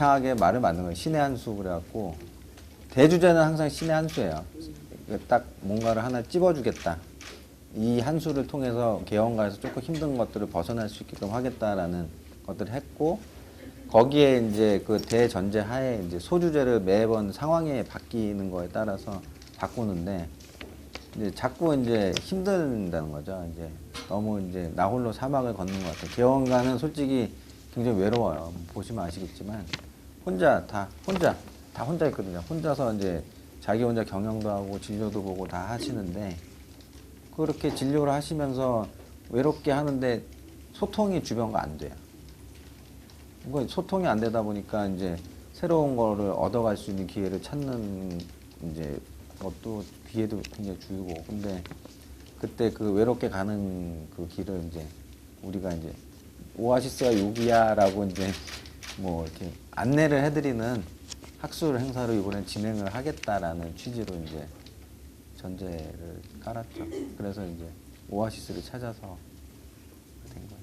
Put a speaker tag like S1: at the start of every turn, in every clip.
S1: 거창하게 말을 만든 거예요. 신의 한 수 그래갖고 대주제는 항상 신의 한 수예요. 딱 뭔가를 하나 찝어주겠다. 이 한 수를 통해서 개헌가에서 조금 힘든 것들을 벗어날 수 있게끔 하겠다라는 것들을 했고 거기에 이제 그 대전제 하에 이제 소주제를 매번 상황에 바뀌는 거에 따라서 바꾸는데 이제 자꾸 이제 힘든다는 거죠. 이제 너무 이제 나 홀로 사막을 걷는 것 같아요. 개헌가는 솔직히 굉장히 외로워요. 보시면 아시겠지만 혼자 다 혼자 다 혼자 있거든요. 혼자서 이제 자기 혼자 경영도 하고 진료도 보고 다 하시는데 그렇게 진료를 하시면서 외롭게 하는데 소통이 주변과 안 돼요. 이거 소통이 안 되다 보니까 이제 새로운 거를 얻어갈 수 있는 기회를 찾는 이제 것도 기회도 굉장히 줄고 근데 그때 그 외롭게 가는 그 길을 이제 우리가 이제 오아시스가 여기야라고 이제 뭐 이렇게 안내를 해드리는 학술 행사를 이번에 진행을 하겠다라는 취지로 이제 전제를 깔았죠. 그래서 이제 오아시스를 찾아서 된 거예요.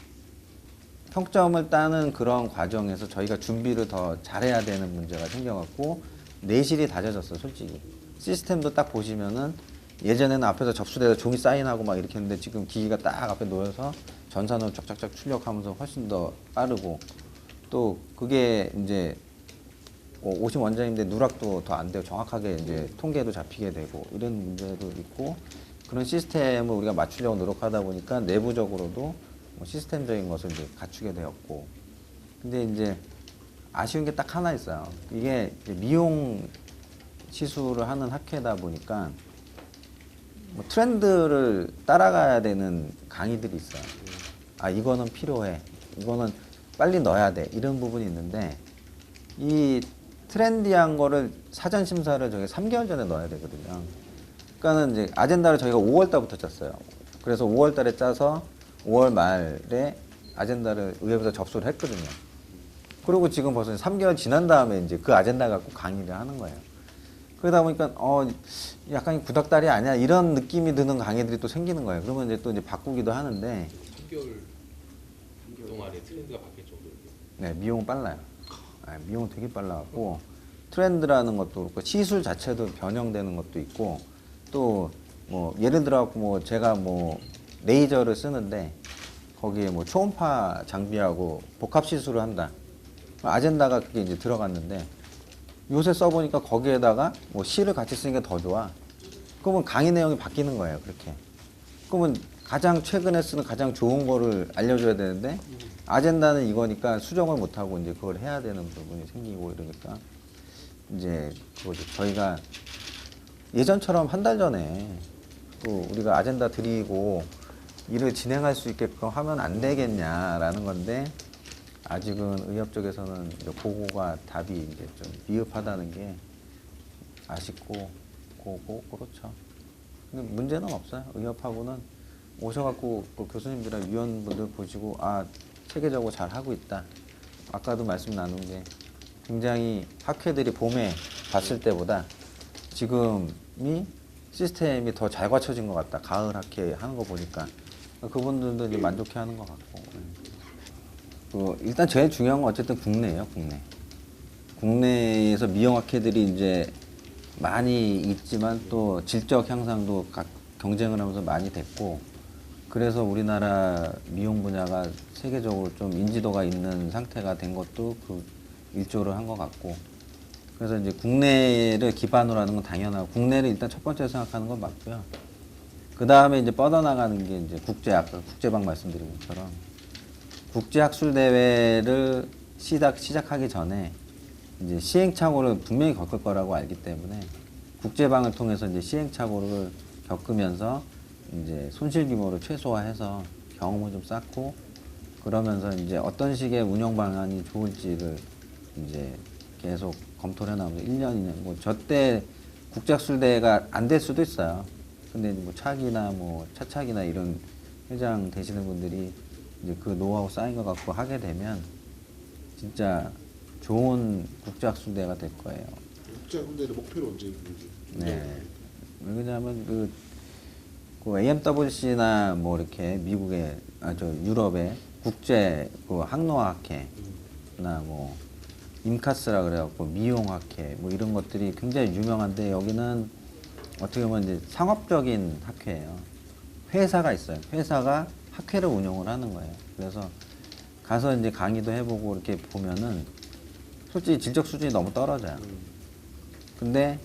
S1: 평점을 따는 그런 과정에서 저희가 준비를 더 잘해야 되는 문제가 생겨갖고 내실이 다져졌어요, 솔직히. 시스템도 딱 보시면은 예전에는 앞에서 접수돼서 종이 사인하고 막 이렇게 했는데 지금 기기가 딱 앞에 놓여서 전산으로 쫙쫙쫙 출력하면서 훨씬 더 빠르고 또 그게 이제 뭐 오신 원장님인데 누락도 더 안 되고 정확하게 이제 통계도 잡히게 되고 이런 문제도 있고 그런 시스템을 우리가 맞추려고 노력하다 보니까 내부적으로도 뭐 시스템적인 것을 이제 갖추게 되었고 근데 이제 아쉬운 게 딱 하나 있어요. 이게 미용 시술을 하는 학회다 보니까 뭐 트렌드를 따라가야 되는 강의들이 있어요. 아 이거는 필요해. 이거는 빨리 넣어야 돼. 이런 부분이 있는데 이 트렌디한 거를 사전 심사를 저희 3개월 전에 넣어야 되거든요. 그러니까는 이제 아젠다를 저희가 5월 달부터 짰어요. 그래서 5월 달에 짜서 5월 말에 아젠다를 의회부터 접수를 했거든요. 그리고 지금 벌써 3개월 지난 다음에 이제 그 아젠다 갖고 강의를 하는 거예요. 그러다 보니까 어 약간 구닥다리 아니야 이런 느낌이 드는 강의들이 또 생기는 거예요. 그러면 이제 또 이제 바꾸기도 하는데
S2: 3개월 동안에 트렌드가 정도로
S1: 네, 미용은 빨라요. 아, 미용은 되게 빨라갖고 트렌드라는 것도 그렇고 시술 자체도 변형되는 것도 있고 또 뭐 예를 들어갖고 뭐 제가 뭐 레이저를 쓰는데 거기에 뭐 초음파 장비하고 복합 시술을 한다. 아젠다가 그게 이제 들어갔는데 요새 써보니까 거기에다가 뭐 실을 같이 게더 좋아. 그러면 강의 내용이 바뀌는 거예요, 그렇게. 그러면 가장 최근에 쓰는 가장 좋은 거를 알려줘야 되는데 아젠다는 이거니까 수정을 못하고 이제 그걸 해야 되는 부분이 생기고 이러니까 이제 그거죠. 저희가 예전처럼 한 달 전에 또 우리가 아젠다 드리고 일을 진행할 수 있게끔 하면 안 되겠냐라는 건데 아직은 의협 쪽에서는 이제 그거가 답이 이제 좀 미흡하다는 게 아쉽고 그거 그렇죠. 근데 문제는 없어요. 의협하고는 오셔갖고 그 교수님들이랑 위원분들 보시고 아 체계적으로 잘 하고 있다. 아까도 말씀 나눈 게 굉장히 학회들이 봄에 봤을 때보다 지금이 시스템이 더 잘 갖춰진 것 같다. 가을 학회 하는 거 보니까 그분들도 이제 만족해하는 것 같고. 그 일단 제일 중요한 건 어쨌든 국내예요, 국내. 국내에서 미용 학회들이 이제 많이 있지만 또 질적 향상도 각 경쟁을 하면서 많이 됐고 그래서 우리나라 미용 분야가 세계적으로 좀 인지도가 있는 상태가 된 것도 그 일조를 한 것 같고 그래서 이제 국내를 기반으로 하는 건 당연하고 국내를 일단 첫 번째로 생각하는 건 맞고요. 그 다음에 이제 뻗어나가는 게 이제 국제 아까 국제방 말씀드린 것처럼 국제 학술 대회를 시작 시작하기 전에 이제 시행착오를 분명히 겪을 거라고 알기 때문에 국제방을 통해서 이제 시행착오를 겪으면서 이제 손실 규모를 최소화해서 경험을 좀 쌓고 그러면서 이제 어떤 식의 운영 방안이 좋을지를 이제 계속 검토를 해나가면서 1년, 2년, 뭐, 저때 국제학술대회가 안 될 수도 있어요. 근데 뭐 차기나 뭐 차차기나 이런 회장 되시는 분들이 이제 그 노하우 쌓인 것 갖고 하게 되면 진짜 좋은 국제학술대회가 될 거예요.
S3: 국제 군대를 목표로 언제 있는지.
S1: 네. 왜냐하면 그, 그 AMWC나 뭐 이렇게 미국의 아 저 유럽의 국제 그 항로학회나 뭐 임카스라 그래갖고 미용학회 뭐 이런 것들이 굉장히 유명한데 여기는 어떻게 보면 이제 상업적인 학회예요. 회사가 있어요. 회사가 학회를 운영을 하는 거예요. 그래서 가서 이제 강의도 해보고 이렇게 보면은 솔직히 질적 수준이 너무 떨어져요. 근데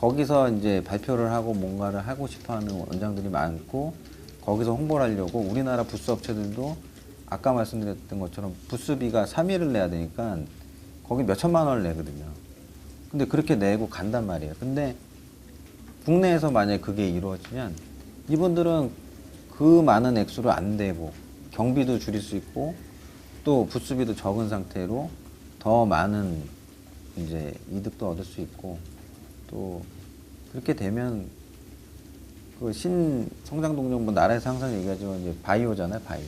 S1: 거기서 이제 발표를 하고 뭔가를 하고 싶어 하는 원장들이 많고 거기서 홍보를 하려고 우리나라 부스 업체들도 아까 말씀드렸던 것처럼 부스비가 3일을 내야 되니까 거기 몇 천만 원을 내거든요. 근데 그렇게 내고 간단 말이에요. 근데 국내에서 만약에 그게 이루어지면 이분들은 그 많은 액수를 안 대고 경비도 줄일 수 있고 또 부스비도 적은 상태로 더 많은 이제 이득도 얻을 수 있고 또 그렇게 되면 그 신성장 동력 뭐 나라에서 항상 얘기하지만 이제 바이오잖아요 바이오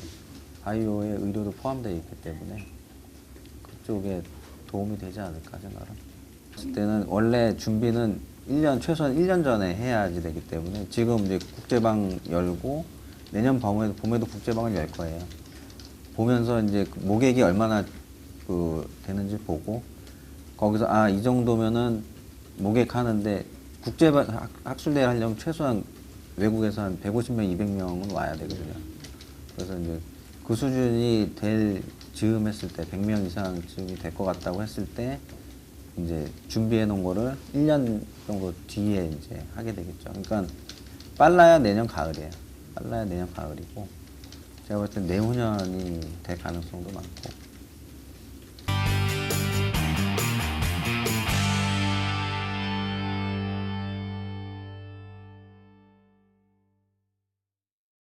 S1: 바이오에 의료도 포함되어 있기 때문에 그쪽에 도움이 되지 않을까 생각을 했을 때는 원래 준비는 1년 최소한 1년 전에 해야지 되기 때문에 지금 이제 국제방 열고 내년 봄에도, 봄에도 국제방을 열 거예요. 보면서 이제 그 모객이 얼마나 그 되는지 보고 거기서 아 이 정도면은 모객 하는데 국제 학- 학술대회 하려면 최소한 외국에서 한 150명, 200명은 와야 되거든요. 그래서 이제 그 수준이 될 즈음 했을 때 100명 이상 즈음이 될 것 같다고 했을 때 이제 준비해 놓은 거를 1년 정도 뒤에 이제 하게 되겠죠. 그러니까 빨라야 내년 가을이에요. 빨라야 내년 가을이고 제가 볼때 내후년이 될 가능성도 많고